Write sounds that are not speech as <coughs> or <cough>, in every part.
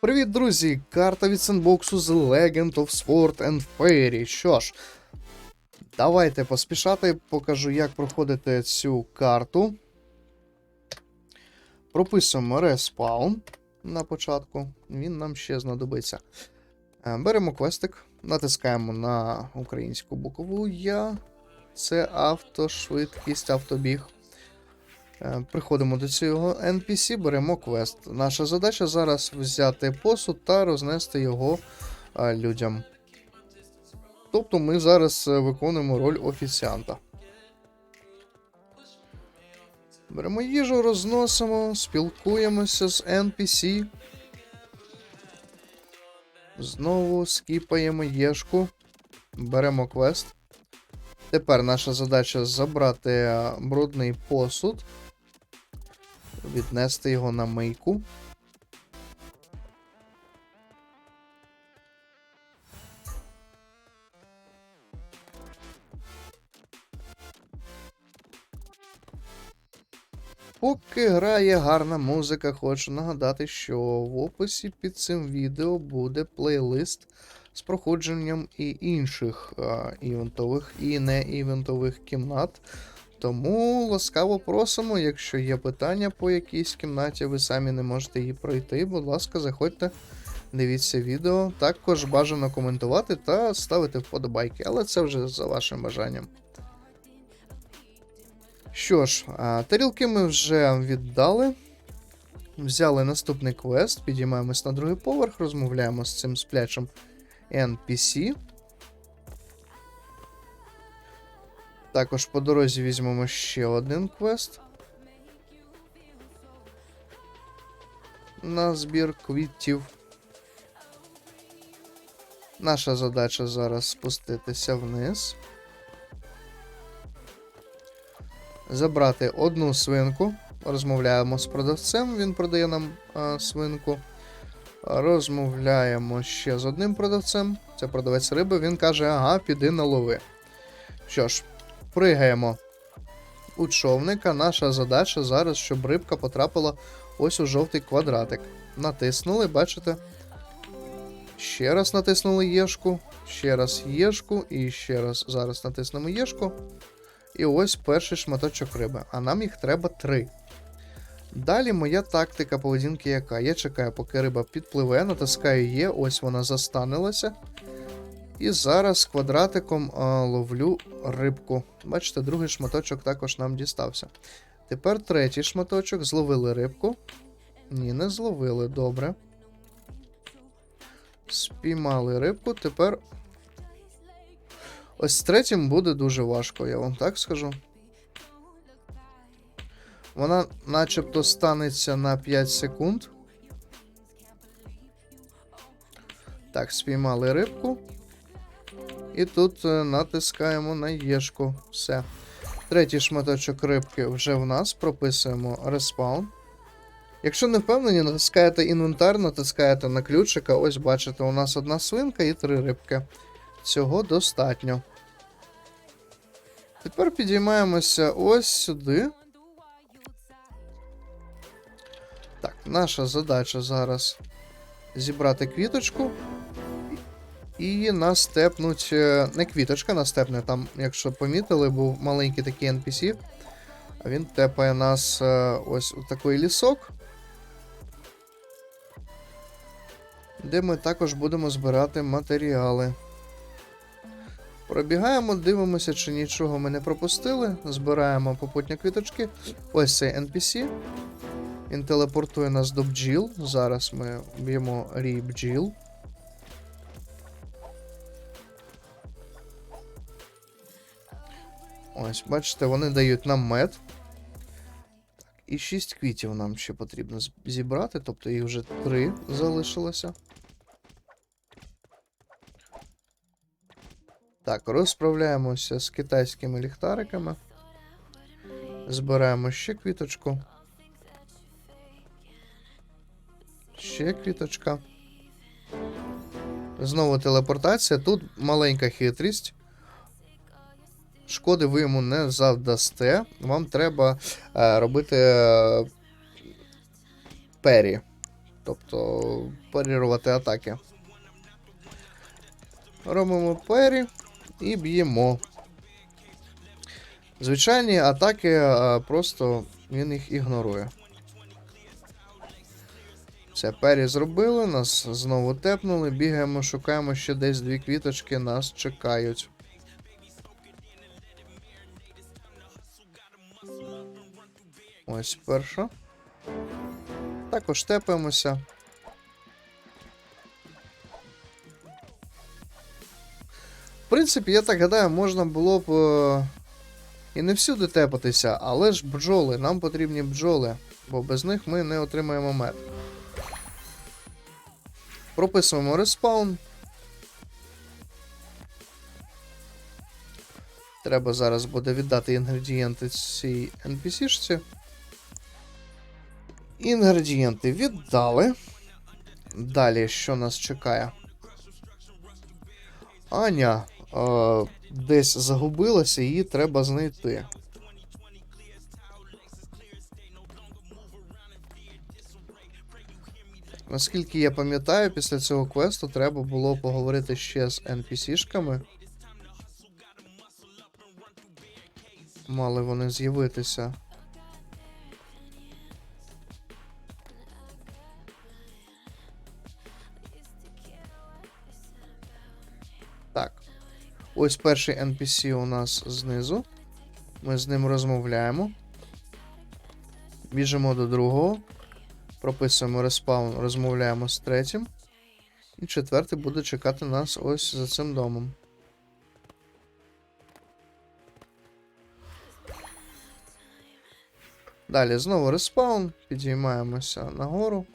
Привіт, друзі! Карта від сендбоксу з Legend of Sword and Fairy. Що ж, давайте поспішати, покажу, як проходити цю карту. Прописуємо респаун на початку, він нам ще знадобиться. Е, Беремо квестик, натискаємо на українську букву Я. Це автошвидкість, автобіг. Е, Приходимо до цього NPC, беремо квест. Наша задача зараз взяти посуд та рознести його людям. Тобто ми зараз е, виконуємо роль офіціанта. Беремо їжу, розносимо, спілкуємося з NPC. Знову скіпаємо єшку. Беремо квест. Тепер наша задача забрати е, брудний посуд віднести його на мийку. Поки грає гарна музика, хочу нагадати, що в описі під цим відео буде плейлист з проходженням і інших а, івентових і не івентових кімнат. Тому ласкаво просимо, якщо є питання по якійсь кімнаті, ви самі не можете її пройти. Будь ласка, заходьте, дивіться відео. Також бажано коментувати та ставити вподобайки, але це вже за вашим бажанням. Що ж, тарілки ми вже віддали. Взяли наступний квест, підіймаємось на другий поверх, розмовляємо з цим сплячим NPC. Також по дорозі візьмемо ще один квест. На збір квітів. Наша задача зараз спуститися вниз. Забрати одну свинку. Розмовляємо з продавцем, він продає нам а, свинку. Розмовляємо ще з одним продавцем. Це продавець риби. Він каже: ага, піди на лови. Що ж, Пригаємо у човника. Наша задача зараз, щоб рибка потрапила ось у жовтий квадратик. Натиснули, бачите? Ще раз натиснули єшку, ще раз єшку, і ще раз зараз натиснемо єшку. І ось перший шматочок риби. А нам їх треба три. Далі моя тактика поведінки яка? Я чекаю, поки риба підпливе, натискаю Є, ось вона застанилася. І зараз квадратиком а, ловлю рибку. Бачите, другий шматочок також нам дістався. Тепер третій шматочок. Зловили рибку. Ні, не зловили, добре. Спіймали рибку. Тепер. Ось з третім буде дуже важко, я вам так скажу. Вона начебто станеться на 5 секунд. Так, спіймали рибку. І тут е, натискаємо на єшку. Все. Третій шматочок рибки вже в нас. Прописуємо респаун. Якщо не впевнені, натискаєте інвентар, натискаєте на ключика. Ось бачите, у нас одна свинка і три рибки. Цього достатньо. Тепер підіймаємося ось сюди. Так, наша задача зараз зібрати квіточку. І нас степнуть. е, Не квіточка, нас степне. Там, якщо помітили, був маленький такий NPC. А він тепає нас е, ось у такий лісок. Де ми також будемо збирати матеріали. Пробігаємо, дивимося, чи нічого ми не пропустили. Збираємо попутні квіточки. Ось цей NPC. Він телепортує нас до бджіл. Зараз ми б'ємо рій бджіл. Ось, бачите, вони дають нам мед. І 6 квітів нам ще потрібно зібрати, тобто їх вже 3 залишилося. Так, розправляємося з китайськими ліхтариками. Збираємо ще квіточку. Ще квіточка. Знову телепортація. Тут маленька хитрість. Шкоди ви йому не завдасте. Вам треба е, робити е, пері. тобто парірувати атаки. Робимо пері і б'ємо. Звичайні атаки а, просто він їх ігнорує. Все, пері зробили, нас знову тепнули, бігаємо, шукаємо ще десь дві квіточки, нас чекають. Ось перша. Також тепаємося. В принципі, я так гадаю, можна було б е, і не всюди тепатися, але ж бджоли, нам потрібні бджоли, бо без них ми не отримаємо мед. Прописуємо респаун. Треба зараз буде віддати інгредієнти цій NPC-шці. Інгредієнти віддали. Далі, що нас чекає? Аня е, десь загубилася, її треба знайти. Наскільки я пам'ятаю, після цього квесту треба було поговорити ще з NPC-шками. Мали вони з'явитися. Ось перший NPC у нас знизу. Ми з ним розмовляємо. Біжимо до другого. Прописуємо респаун, розмовляємо з третім. І четвертий буде чекати нас ось за цим домом. Далі знову респаун, підіймаємося нагору.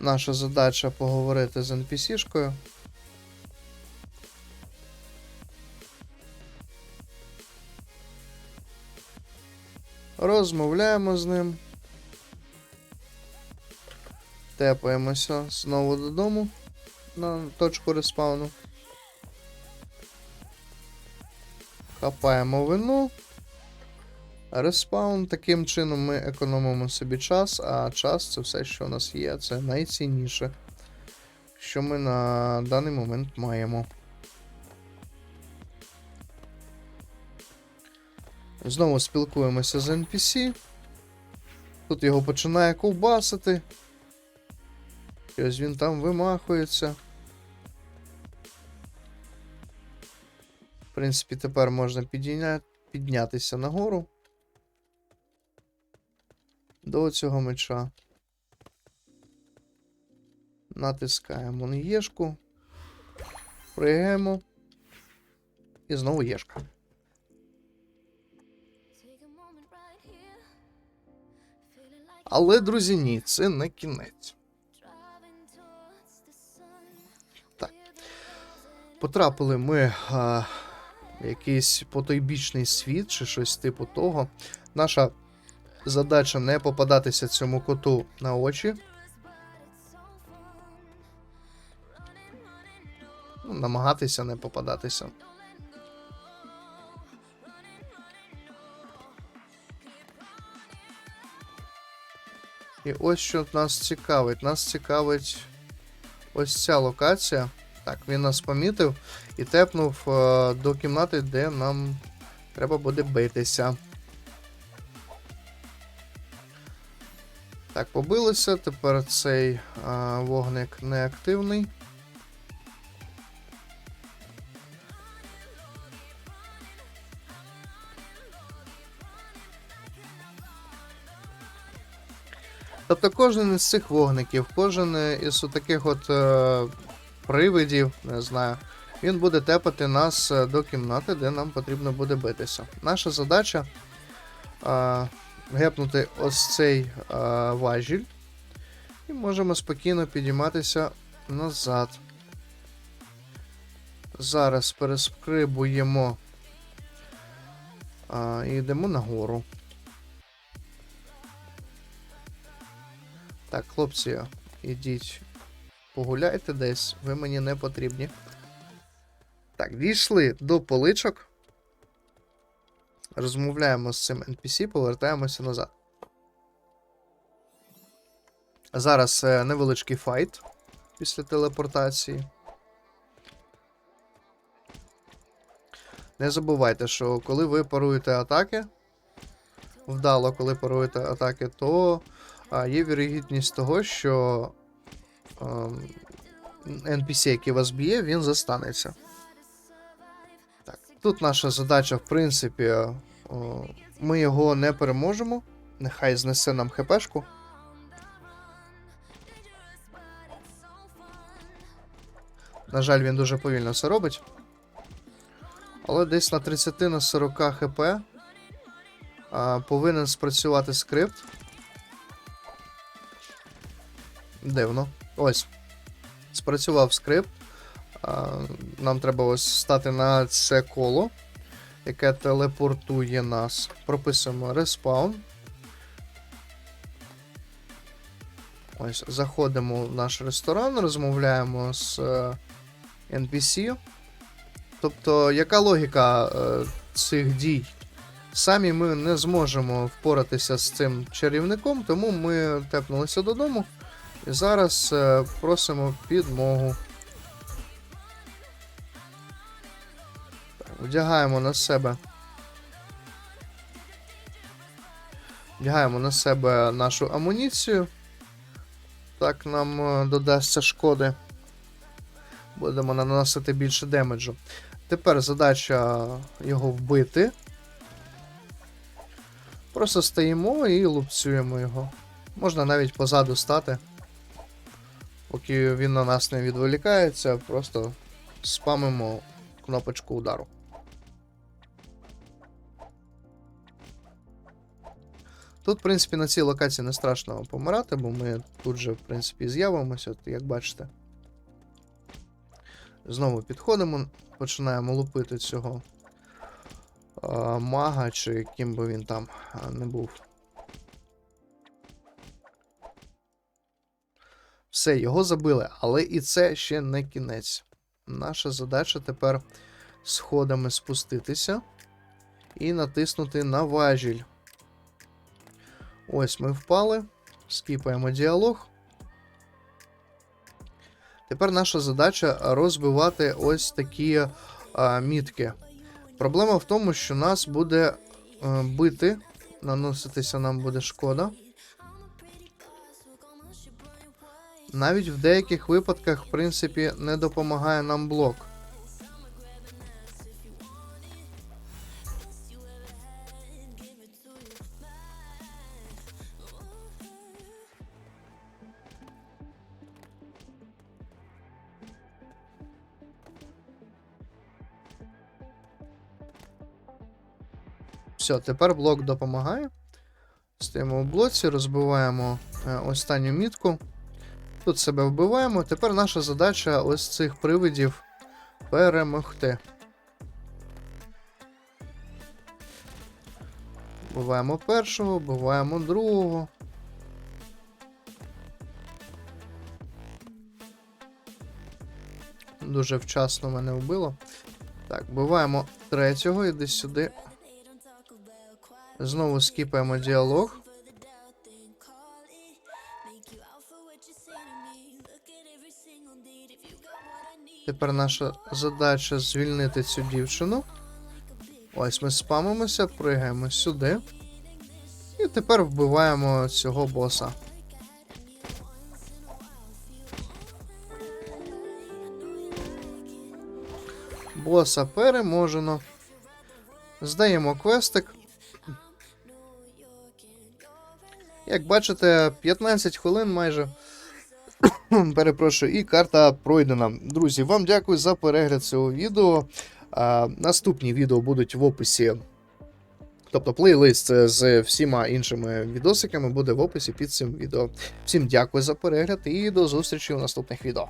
Наша задача поговорити з NPC-шкою. Розмовляємо з ним. Тепаємося знову додому на точку респауну. Хапаємо вину. Респаун. Таким чином ми економимо собі час, а час це все, що у нас є. Це найцінніше, що ми на даний момент маємо. Знову спілкуємося з NPC. Тут його починає ковбасити. І ось він там вимахується. В принципі, тепер можна підійня... піднятися нагору. До цього меча. Натискаємо єшку. Пригаємо. І знову єшка. Але, друзі, ні, це не кінець. Так. Потрапили ми а, в якийсь потойбічний світ чи щось типу того. Наша задача не попадатися цьому коту на очі. Ну, намагатися не попадатися. І ось що нас цікавить. Нас цікавить ось ця локація. Так, він нас помітив і тепнув е, до кімнати, де нам треба буде битися. Так, побилися. Тепер цей е, вогник неактивний. Тобто кожен із цих вогників, кожен із таких от е, привидів, не знаю, він буде тепати нас е, до кімнати, де нам потрібно буде битися. Наша задача е, гепнути ось цей е, важіль, і можемо спокійно підійматися назад. Зараз перескрибуємо е, і йдемо нагору. Так, хлопці, ідіть погуляйте десь, ви мені не потрібні. Так, дійшли до поличок. Розмовляємо з цим NPC, повертаємося назад. Зараз е, невеличкий файт після телепортації. Не забувайте, що коли ви паруєте атаки, вдало, коли паруєте атаки, то а, є вірогідність того, що ем, NPC, який вас б'є, він застанеться. Так, тут наша задача, в принципі, о, ми його не переможемо. Нехай знесе нам хпшку. На жаль, він дуже повільно це робить. Але десь на 30 на 40 хп а, повинен спрацювати скрипт. Дивно. Ось. Спрацював скрипт. Нам треба ось стати на це коло, яке телепортує нас. Прописуємо респаун. Ось, заходимо в наш ресторан, розмовляємо з е, NPC. Тобто, яка логіка е, цих дій? Самі ми не зможемо впоратися з цим чарівником, тому ми тепнулися додому і зараз е, просимо підмогу. Вдягаємо на себе. Вдягаємо на себе нашу амуніцію. Так нам е, додасться шкоди. Будемо наносити більше демеджу. Тепер задача його вбити. Просто стоїмо і лупцюємо його. Можна навіть позаду стати. Поки він на нас не відволікається, просто спамимо кнопочку удару. Тут, в принципі, на цій локації не страшно помирати, бо ми тут же, в принципі, з'явимося, як бачите. Знову підходимо, починаємо лупити цього а, мага, чи ким би він там не був. Все, його забили, але і це ще не кінець. Наша задача тепер сходами спуститися і натиснути на важіль. Ось ми впали, скіпаємо діалог. Тепер наша задача розбивати ось такі а, мітки. Проблема в тому, що нас буде а, бити, наноситися нам буде шкода. Навіть в деяких випадках, в принципі, не допомагає нам блок. Все, тепер блок допомагає. Стоїмо в блоці, розбиваємо е, останню мітку. Тут себе вбиваємо. Тепер наша задача ось цих привидів перемогти. Вбиваємо першого, вбиваємо другого. Дуже вчасно мене вбило. Так, вбиваємо третього, іди сюди. Знову скіпаємо діалог. Тепер наша задача звільнити цю дівчину. Ось ми спамимося, пригаємо сюди. І тепер вбиваємо цього боса. Боса переможено. Здаємо квестик. Як бачите, 15 хвилин майже. <coughs> Перепрошую, і карта пройдена. Друзі, вам дякую за перегляд цього відео. А, наступні відео будуть в описі. Тобто плейлист з всіма іншими відосиками буде в описі під цим відео. Всім дякую за перегляд і до зустрічі у наступних відео.